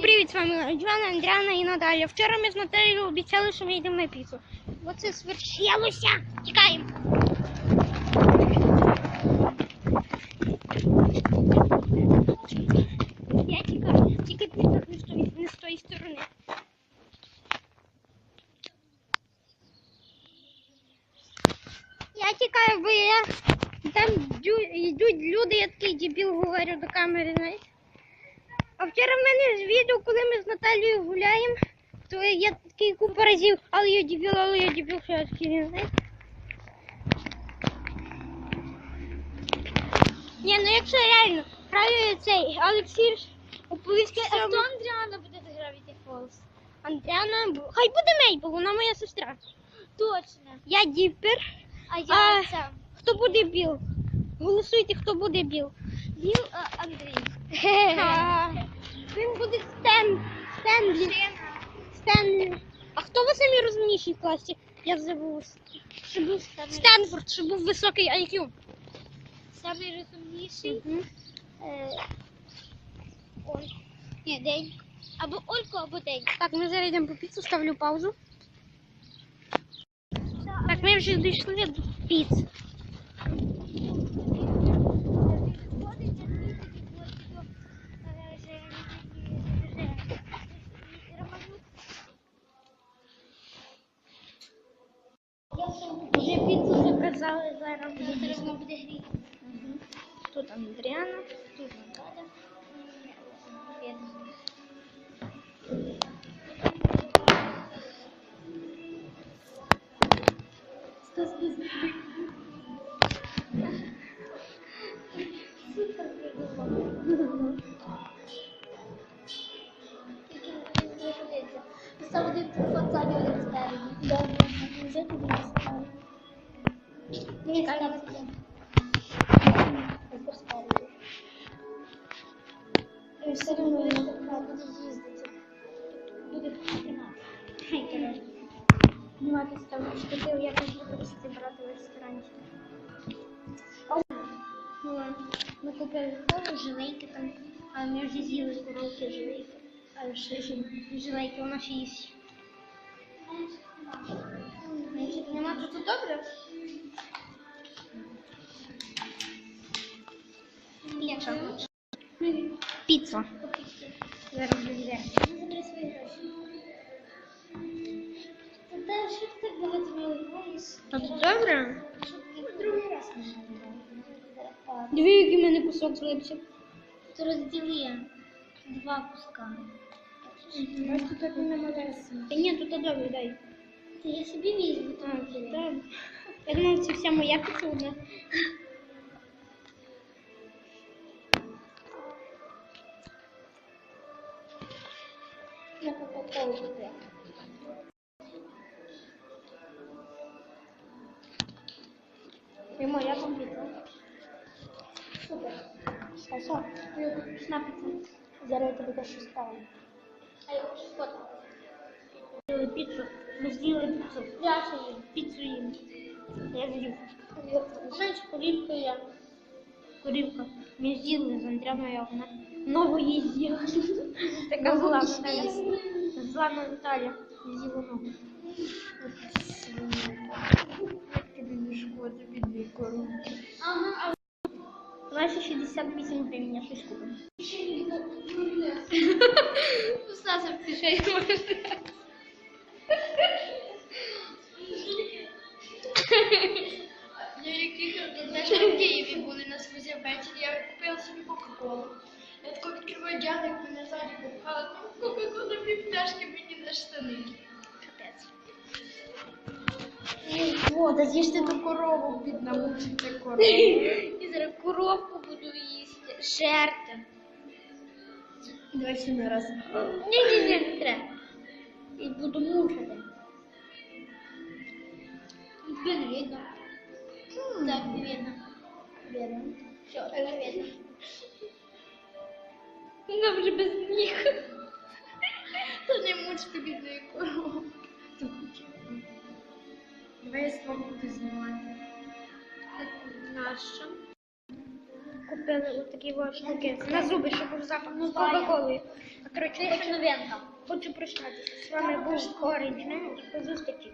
Всім привіт, з вами Діана, Андріана і Наталя. Вчора ми з Наталією обіцяли, що ми йдемо на піцу. Оце свершилося. Тікаємо. Я тікаю, тільки тої, не з тої сторони. Я тікаю, бо я там йдуть люди, я такий дебіл говорю до камери, знаєте. Вчора в мене ж відео, коли ми з Наталією гуляємо, то я такий купа разів, але я дебіл, але я дебіл, що я не знаєте. Ні, ну якщо реально граю цей Олексій оповістки. А хто Андріана буде до Gravity Falls? Андріана, хай буде Мейбл, вона моя сестра. Точно. Я Діппер. А я А, сам. Хто буде біл? Голосуйте, хто буде біл. Біл а, Андрій. Стенлі. Стенлі. А хто ви самі розумніші в класі? Я забув. Щоб був Стенфорд, щоб був високий IQ. Самий розумніший. Мгм. Е, Оль. Ні, день. Або Олько, або день. Так, ми зараз йдемо по піцу, ставлю паузу. Так, ми вже дійшли до піци. Вже піцу заказали зараз. Зараз ми буде гріти. Тут Андріана. Тут Наталя. Видно. Супер придумано. Тільки не подивіться. Постав один телефон ззаді, один спереду. Да, вже туди не ставлю. Ні, ставити. Тепер спереду. І все одно я висити брати в ресторані. Ну, ми купили колу, жилейки там, а ми вже з'їли коровки жилейки. А ще жилейки, ще їсть. Значить, Нема тут добре? Мені говориш? А тут добре? Дві, який в мене кусок злився. То розділи два куска. Просто так не. Та ні, тут добре, дай. Та я собі візьму А, так. Я думав, це вся моя піца одна. На кока-колу буде. І моя там. Супер. А що? Смачна піца. Зараз я тобі щось ставлю. А я хочу сфоткати. З'їли піцу. Ми з'їли піцу. Я ще їм. Піцу їм. Я з'їв. Знаєш, корівка я. Корівка. Ми з'їли з Андряною, а вона ногу їй з'їла. Така зла Наталя. Зла Наталя. З'їла ногу. Шкода, бідний коровки. Ага, Вона ще 68 гривень, я щось купила. а Стаса може. дядик, мене ззаді попала, ну Кока-Кола пів пляшки мені на штани. Капець. О, да з'їжте ту корову, бідна, мучите корову. І зараз коровку буду їсти. Жерти. Давай ще не раз. Ні-ні-ні, не треба. І буду мучити. Не видно. Так, видно. Видно. Все, видно. Вона вже без ніг. Та не мучте бідної корову. Давай я з вами буду знімати. Нащо? Купили отакі от штуки на зуби, щоб був запах з знаю. Кока-Колою. Коротше, хочу, новинка. хочу прощатися. З вами був Орендж. До зустрічі.